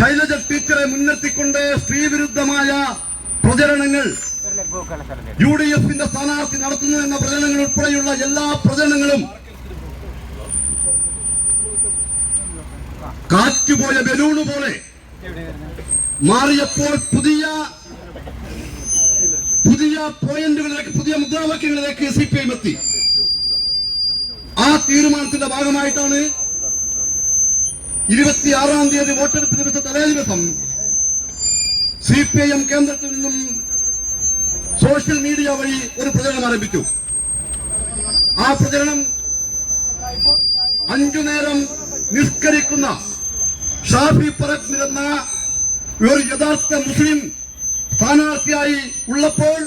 ശൈലജ ടീച്ചറെ മുൻനിർത്തിക്കൊണ്ട് സ്ത്രീവിരുദ്ധമായ പ്രചരണങ്ങൾ യു ഡി എഫിന്റെ സ്ഥാനാർത്ഥി നടത്തുന്നു എന്ന പ്രചരണങ്ങൾ ഉൾപ്പെടെയുള്ള എല്ലാ പ്രചരണങ്ങളും കാറ്റുപോയ ബലൂണ് പോലെ മാറിയപ്പോൾ പുതിയ പുതിയ പോയിന്റുകളിലേക്ക് പുതിയ മുദ്രാവാക്യങ്ങളിലേക്ക് സി പി ഐ എത്തി. ആ തീരുമാനത്തിന്റെ ഭാഗമായിട്ടാണ് ഇരുപത്തിയാറാം തീയതി വോട്ടെടുപ്പ് ദിവസം തലേ ദിവസം സി പി ഐ എം കേന്ദ്രത്തിൽ നിന്നും സോഷ്യൽ മീഡിയ വഴി ഒരു പ്രചരണം ആരംഭിച്ചു. ആ പ്രചരണം അഞ്ചു നേരം നിഷ്കരിക്കുന്ന ഷാഫി പറക് എന്ന ഒരു യഥാർത്ഥ മുസ്ലിം സ്ഥാനാർത്ഥിയായി ഉള്ളപ്പോൾ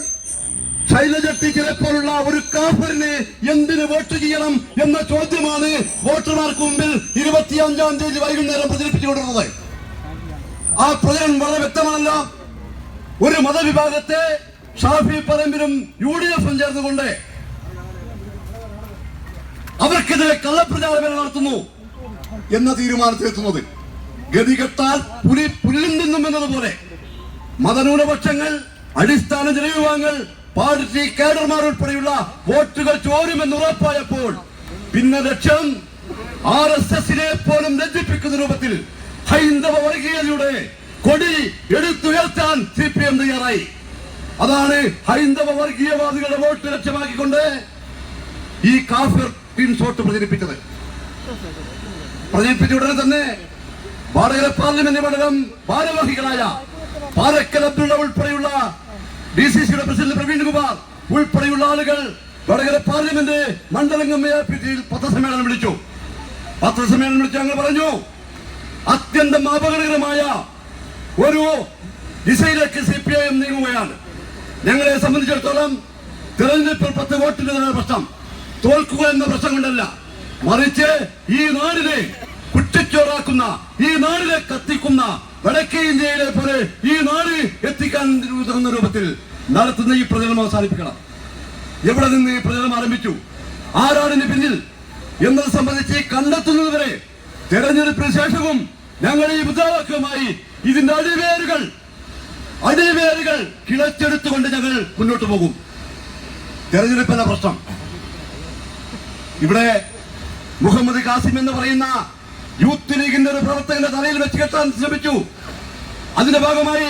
ശൈലജ ടീച്ചറെ പോലുള്ള ഒരു കാഫറിന് എന്തിന് വോട്ട് ചെയ്യണം എന്ന ചോദ്യമാണ് വോട്ടർമാർക്ക് മുമ്പിൽ ഇരുപത്തിയഞ്ചാം തീയതി വൈകുന്നേരം പ്രചരിപ്പിച്ചുകൊണ്ടിരുന്നത്. ആ പ്രചരണം വളരെ വ്യക്തമാണല്ലോ. ഒരു മതവിഭാഗത്തെ ഷാഫി പറമ്പിലും യു ഡി എഫും ചേർന്നുകൊണ്ട് അവർക്കെതിരെ കള്ളപ്രചാരണം നടത്തുന്നു എന്ന തീരുമാനത്തിലെത്തുന്നത്. ഗതികെട്ടാൽ പുലി പുല്ലും തിന്നും എന്നതുപോലെ മതന്യൂനപക്ഷങ്ങൾ അടിസ്ഥാന ജനവിഭാഗങ്ങൾ പാർട്ടി കേഡർമാർ ഉൾപ്പെടെയുള്ള വോട്ടുകൾ ചോരുമെന്ന് ഉറപ്പായപ്പോൾ പിന്നെ ലക്ഷ്യം ആർ എസ് എസിനെ പോലും ലജ്ജിപ്പിക്കുന്ന രൂപത്തിൽ ഹൈന്ദവ വർഗീയതയുടെ കൊടി എടുത്തുയർത്താൻ സി പി എം തയ്യാറായി. അതാണ് ഹൈന്ദവ വർഗീയവാദികളുടെ വോട്ട് ലക്ഷ്യമാക്കിക്കൊണ്ട് ഈ കാഫിർ ടീം ഷോട്ട് പ്രചരിപ്പിച്ചത്. പ്രചരിപ്പിച്ച ഉടനെ തന്നെ വാടകര പാർലമെന്റ് മണ്ഡലം ഭാരവാഹികളായ പാലക്കൽ അബ്ദുള്ള ഉൾപ്പെടെയുള്ള D C president Praveen Kumar ഉൾപ്പെടെയുള്ള ആളുകൾ വടകര പാർലമെന്റ് മണ്ഡലം കമ്മിറ്റിയിൽ പത്രസമ്മേളനം വിളിച്ചു. പത്രസമ്മേളനം വിളിച്ച് ഞങ്ങൾ പറഞ്ഞു അത്യന്തം അപകടകരമായ ഒരു ദിശയിലേക്ക് സി പി ഐ എം നീങ്ങുകയാണ്. ഞങ്ങളെ സംബന്ധിച്ചിടത്തോളം തിരഞ്ഞെടുപ്പിൽ പത്ത് വോട്ടിന്റെ പ്രശ്നം. തോൽക്കുക എന്ന പ്രശ്നം കൊണ്ടല്ല മറിച്ച് ഈ നാടിനെ കുറ്റച്ചോറാക്കുന്ന ഈ നാടിനെ കത്തിക്കുന്ന വടക്കേ ഇന്ത്യയിലെ പോലെ ഈ നാട് എത്തിക്കാൻ രൂപത്തിൽ നടത്തുന്ന ഈ പ്രചരണം അവസാനിപ്പിക്കണം. എവിടെ നിന്ന് ഈ പ്രചരണം ആരംഭിച്ചു? ആരാണ് പിന്നിൽ? എന്നത് സംബന്ധിച്ച് കണ്ടെത്തുന്നതുവരെ തെരഞ്ഞെടുപ്പിന് ശേഷവും ഞങ്ങൾ ഈ മുദ്രാവാക്യവുമായി ഇതിന്റെ അടിവേരുകൾ അടിവേരുകൾ കിളച്ചെടുത്തുകൊണ്ട് ഞങ്ങൾ മുന്നോട്ട് പോകും. തെരഞ്ഞെടുപ്പല്ല പ്രശ്നം. ഇവിടെ മുഹമ്മദ് കാസിം എന്ന് പറയുന്ന യൂത്ത് ലീഗിന്റെ ഒരു പ്രവർത്തകന്റെ തലയിൽ വെച്ച് കെട്ടാൻ ശ്രമിച്ചു. അതിന്റെ ഭാഗമായി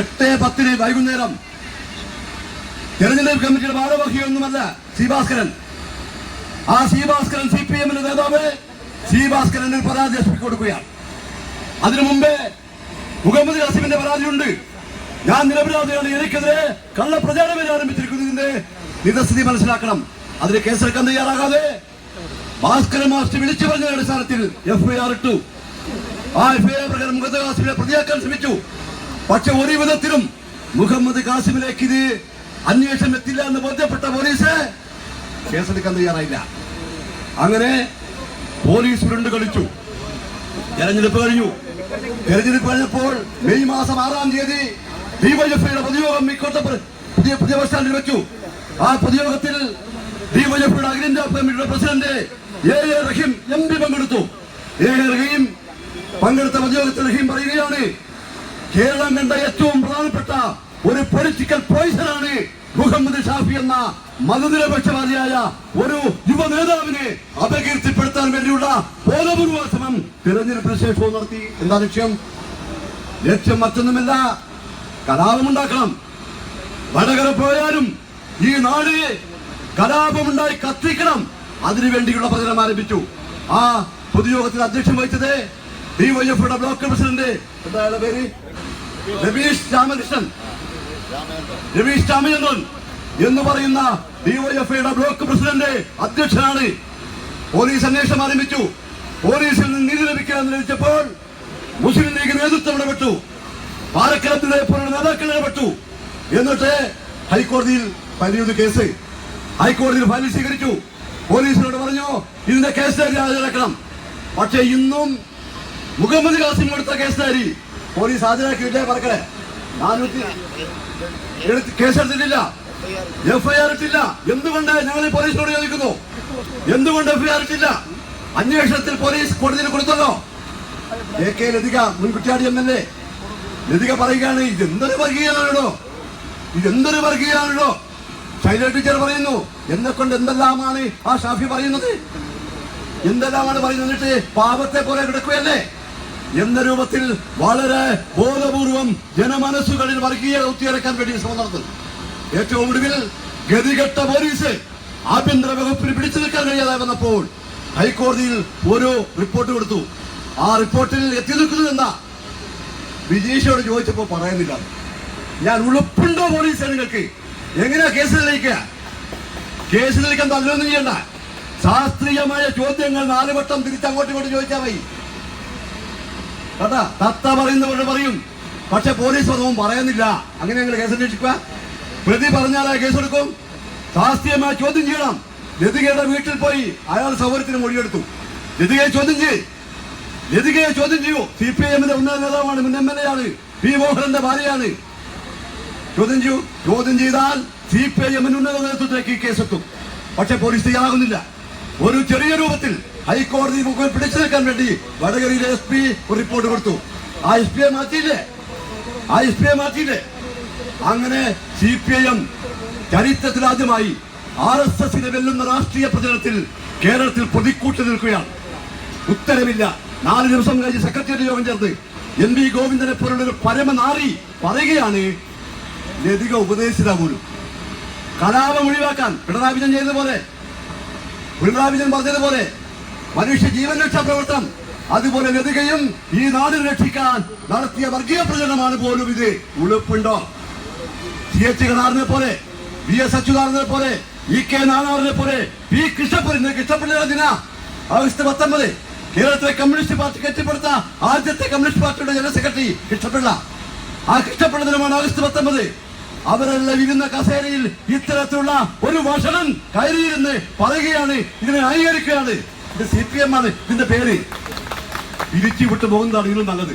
എട്ട് പത്തിന് വൈകുന്നേരം തെരഞ്ഞെടുപ്പ് കമ്മിറ്റിയുടെ ഭാരവാഹിയൊന്നുമല്ല സി ഭാസ്കരൻ ആ സി ഭാസ്കരൻ സി പി എമ്മിന്റെ നേതാവ് സി ഭാസ്കരൻ ഒരു പരാതി കൊടുക്കുകയാണ്. അതിനു മുമ്പേ മുഹമ്മദ് കാസിമിന്റെ പരാതിയുണ്ട്. ഞാൻ നിരപരാധിയാണ്. എനിക്കെതിരെ കള്ളപ്രചാരണം ആരംഭിച്ചിരിക്കുന്നതിന്റെ നിരസ്ഥിതി മനസ്സിലാക്കണം. അതിന് കേസെടുക്കാൻ തയ്യാറാകാതെ ഭാസ്കരൻ മാസ്റ്റർ വിളിച്ചു പറഞ്ഞ അടിസ്ഥാനത്തിൽ എഫ്ഐആർ ഇട്ടു. ആ എഫ്ഐആർ പ്രകാരം മുഹമ്മദ് കാസിമിനെ പ്രതിയാക്കാൻ ശ്രമിച്ചു. പക്ഷെ ഒരു വിധത്തിലും മുഹമ്മദ് കാസിമിലേക്ക് ഇത് അന്വേഷണം എത്തില്ല എന്ന് ബോധ്യപ്പെട്ട പോലീസ് കേസെടുക്കാൻ തയ്യാറായില്ല. അങ്ങനെ പോലീസ് ഉരുണ്ട് കളിച്ചു. തെരഞ്ഞെടുപ്പ് കഴിഞ്ഞു. തെരഞ്ഞെടുപ്പ് കഴിഞ്ഞപ്പോൾ മെയ് മാസം ആറാം തീയതി ഡിവൈഎഫ്ഐയുടെ പൊതുയോഗം പുതിയ പുതിയ ബസ് സ്റ്റാൻഡിൽ വെച്ചു. ആ പൊതുയോഗത്തിൽ ഡിവൈഎഫ്ഐയുടെ അഖിലേന്ത്യാ കമ്മിറ്റിയുടെ president A A Rahim M P പങ്കെടുത്തു. എ എ റഹീം പങ്കെടുത്ത പൊതുയോഗത്തിൽ റഹീം പറയുകയാണ് കേരളം കണ്ട ഏറ്റവും പ്രധാനപ്പെട്ട ഒരു പൊളിറ്റിക്കൽ പോയിസണാണ് മുഹമ്മദ് ഷാഫി എന്ന മതനിരപക്ഷവാദിയായ ഒരു യുവ നേതാവിനെ അപകീർത്തിപ്പെടുത്താൻ വേണ്ടിയുള്ള ബോധപൂർവ ശ്രമം തിരഞ്ഞെടുപ്പിന് ശേഷവും നടത്തി. എന്താ ലക്ഷ്യം? ലക്ഷ്യം മറ്റൊന്നുമില്ല കലാപമുണ്ടാക്കണം. വടകര പോയാലും ഈ നാട് കലാപമുണ്ടായി കത്തിക്കണം. അതിനുവേണ്ടിയുള്ള പ്രചരണം ആരംഭിച്ചു. ആ പൊതുയോഗത്തിൽ അധ്യക്ഷം വഹിച്ചത് D Y F block president. എന്താ പേര്? രമേശ് രാമകൃഷ്ണൻ. രമേശ് രാമചന്ദ്രൻ എന്ന് പറയുന്ന ഡിവൈഎഫ്ഐയുടെ ബ്ലോക്ക് പ്രസിഡന്റ് അധ്യക്ഷനാണ്. പോലീസ് അന്വേഷണം ആരംഭിച്ചു. പോലീസിൽ നിന്ന് നീതി ലഭിക്കാൻ ലഭിച്ചപ്പോൾ മുസ്ലിം ലീഗ് നേതൃത്വം ഇടപെട്ടു. പാലക്കാലത്തിലെ പോലുള്ള നേതാക്കൾ ഇടപെട്ടു. എന്നിട്ട് ഹൈക്കോടതിയിൽ പരിയൊരു കേസ്. ഹൈക്കോടതിയിൽ ഫയൽ സ്വീകരിച്ചു. പോലീസിനോട് പറഞ്ഞു ഇതിന്റെ കേസ് ഡയറി ഹാജരാക്കണം പക്ഷേ ഇന്നും മുഹമ്മദ് കാസിം കൊടുത്ത കേസ് ഡയറി പോലീസ് ഹാജരാക്കിയില്ലേ പറക്ക래 കേസെടുത്തിട്ടില്ല. എഫ്ഐആർ ഇട്ടില്ല. എന്തുകൊണ്ട് ഞങ്ങൾ ഈ പോലീസിനോട് ചോദിക്കുന്നു? എന്തുകൊണ്ട് എഫ്ഐആർ ഇട്ടില്ല? അന്വേഷണത്തിൽ പോലീസ് കോടതിയിൽ കൊടുത്തല്ലോ. എ കെ ലതിക മുൻ Kuttiadi M L A. Lathika പറയുകയാണ് ഇതെന്തൊരു വർഗീയമാണല്ലോ ഇതെന്തൊരു വർഗീയമാണല്ലോ ശൈല ടീച്ചർ പറയുന്നു എന്നെ കൊണ്ട് എന്തെല്ലാമാണ് ആ ഷാഫി പറയുന്നത്? എന്തെല്ലാമാണ് പറയുന്നത്? എന്നിട്ട് പാപത്തെ പോലെ കിടക്കുകയല്ലേ? എന്ന രൂപത്തിൽ വളരെ ബോധപൂർവം ജനമനസ്സുകളിൽ വർഗീയ ഊത്തിയിറക്കാൻ വേണ്ടി ശ്രമം നടത്തുന്നു. ഏറ്റവും ഒടുവിൽ ഗതികെട്ട പോലീസ് ആഭ്യന്തര വകുപ്പിന് പിടിച്ചു നിൽക്കാൻ കഴിയാതെ വന്നപ്പോൾ ഹൈക്കോടതിയിൽ ഒരു റിപ്പോർട്ട് കൊടുത്തു. ആ റിപ്പോർട്ടിൽ എത്തി നിൽക്കുന്നത് എന്താ വിജീഷോട് ചോദിച്ചപ്പോ പറയുന്നില്ല. ഞാൻ ഉളുപ്പുണ്ടോ പോലീസ് നിങ്ങൾക്ക്? എങ്ങനെയാ കേസ് കേസിലേക്ക് തല്ലൊന്നും ചെയ്യണ്ട. ശാസ്ത്രീയമായ ചോദ്യങ്ങൾ നാലുവട്ടം തിരിച്ചങ്ങോട്ടും ഇങ്ങോട്ടും ചോദിച്ചാൽ മതി. തത്ത പറയുന്നവരോട് പറയും. പക്ഷെ പോലീസ് ഒന്നും പറയുന്നില്ല. അങ്ങനെ ഞങ്ങൾ കേസ് അന്വേഷിക്കുക. പ്രതി പറഞ്ഞാലേ കേസ് എടുക്കും. ശാസ്ത്രീയമായി ചോദ്യം ചെയ്യണം. ലതികയുടെ വീട്ടിൽ പോയി അയാൾ സൗകര്യത്തിന് മൊഴിയെടുത്തു. ലതികയെ ചോദ്യം ചെയ്യ്. ലതികയെ ചോദ്യം ചെയ്യൂ. സി പി എമ്മിന്റെ ഉന്നത നേതാവാണ് മുൻ എം എൽ എ ആണ് പി മോഹനന്റെ ഭാര്യയാണ്. ചോദ്യം ചെയ്യൂ. ചോദ്യം ചെയ്താൽ സി പി ഐ എമ്മിന് ഉന്നത നേതൃത്വത്തിലേക്ക് കേസെത്തും പക്ഷെ പോലീസ് തയ്യാറാകുന്നില്ല. ഒരു ചെറിയ രൂപത്തിൽ ഹൈക്കോടതി മുഖം പിടിച്ചു നിൽക്കാൻ വേണ്ടി വടകരയിലെ എസ് പി ഒരു റിപ്പോർട്ട് കൊടുത്തു. ആ എസ് പിയെ മാറ്റിയില്ലേ? ആ എസ് പിയെ മാറ്റിയില്ലേ? അങ്ങനെ സി പി ഐ എം ചരിത്രത്തിൽ ആദ്യമായി ആർ എസ് എസിനെ വെല്ലുന്ന രാഷ്ട്രീയ പ്രചരണത്തിൽ കേരളത്തിൽ പ്രതിക്കൂട്ടി നിൽക്കുകയാണ്. ഉത്തരവില്ല നാല് ദിവസം കഴിഞ്ഞ് സെക്രട്ടേറിയറ്റ് യോഗം ചേർത്ത് എം വി ഗോവിന്ദനെ പോലുള്ള ഒരു പരമനാറി പറയുകയാണ് ലതിക ഉപദേശിത പോലും. കലാപം ഒഴിവാക്കാൻ പിണറായി വിജയൻ ചെയ്തതുപോലെ പിണറായി വിജയൻ പറഞ്ഞതുപോലെ മനുഷ്യ ജീവൻ രക്ഷാ പ്രവർത്തനം. അതുപോലെ ലതികയും ഈ നാട് രക്ഷിക്കാൻ നടത്തിയ വർഗീയ പ്രചരണമാണ് പോലും ഇത്. ഉളുപ്പുണ്ടോ? സി എച്ച് കണാറിനെ പോലെ വി എസ് അച്യുതാറിനെ പോലെ ഇ കെ നാനാറിനെ പോലെ പി കൃഷ്ണപുരി കൃഷ്ണപ്പള്ളിയുടെ ദിന. ആഗസ്റ്റ് പത്തൊമ്പത് കേരളത്തിലെ കമ്മ്യൂണിസ്റ്റ് പാർട്ടി കെട്ടിപ്പടുത്ത ആദ്യത്തെ കമ്മ്യൂണിസ്റ്റ് പാർട്ടിയുടെ ജനറൽ സെക്രട്ടറി കൃഷ്ണപിള്ള. ആ കൃഷ്ണപിള്ള ദിനമാണ് ആഗസ്റ്റ് പത്തൊമ്പത്. അവരെല്ലാം ഇരുന്ന കസേരയിൽ ഇത്തരത്തിലുള്ള ഒരു ഭക്ഷണം കയറിയിരുന്ന് പറയുകയാണ് ഇതിനെ ന്യായീകരിക്കുകയാണ്. ഇത് സി പി എം ആണ് ഇതിന്റെ പേര്. പിരിച്ചു വിട്ട് പോകുന്നതാണ് ഇതിലും നല്ലത്.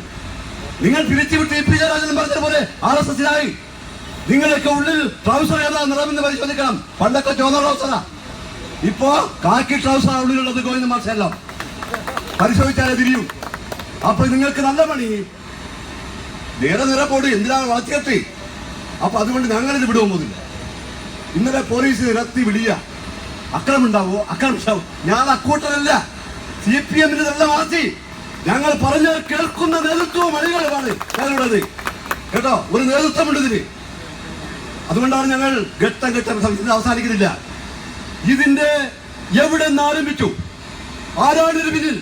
നിങ്ങൾ പിരിച്ചു വിട്ട് പി ജയരാജൻ പറഞ്ഞതുപോലെ ആർ എസ് എസിനായി. നിങ്ങളൊക്കെ ഉള്ളിൽ ട്രൗസർ ഏതാ നിറമെന്ന് പരിശോധിക്കണം. പണ്ടൊക്കെ ചോന്ന ട്രൗസറാ. ഇപ്പോ കാക്കി ട്രൗസറാ ഉള്ളിലുള്ളത് ഗോവിന്ദ മാഷെല്ലാം. പരിശോധിച്ചാലേ തിരിയും. അപ്പൊ നിങ്ങൾക്ക് നല്ല പണി. നേരെ നിറ പോടി എന്തിനാണ് വളർത്തിയെത്തി? അപ്പൊ അതുകൊണ്ട് ഞങ്ങളിത് വിടുവാൻ പോകുന്നില്ല ഇന്നലെ പോലീസ് നിരത്തി വിളിയ അക്രമം ഉണ്ടാവോ അക്രമം ഉണ്ടാവും ഞാൻ അക്കൂട്ടനല്ല സി പി എമ്മിന് നല്ല മാറ്റി ഞങ്ങൾ പറഞ്ഞാൽ കേൾക്കുന്ന നേതൃത്വവും അണികളുമാണ് ഞങ്ങളുടേത്. കേട്ടോ? ഒരു നേതൃത്വമുണ്ട് ഇതിന്. അതുകൊണ്ടാണ് ഞങ്ങൾ ഘട്ടം ഘട്ടം സംസ്ഥാനം അവസാനിക്കുന്നില്ല. ഇതിന്റെ എവിടെ നിന്ന് ആരംഭിച്ചു? ആരാണ് ഇതിന് പിന്നിൽ?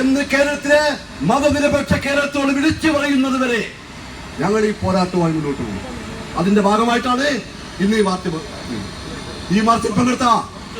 എന്ന് കേരളത്തിലെ മതനിരപേക്ഷ കേരളത്തോട് വിളിച്ചു പറയുന്നത് വരെ ഞങ്ങൾ ഈ പോരാട്ടമായി മുന്നോട്ട് പോകും. അതിന്റെ ഭാഗമായിട്ടാണ് ഇന്ന് ഈ മാർച്ച് ഈ മാർച്ചിൽ പങ്കെടുത്ത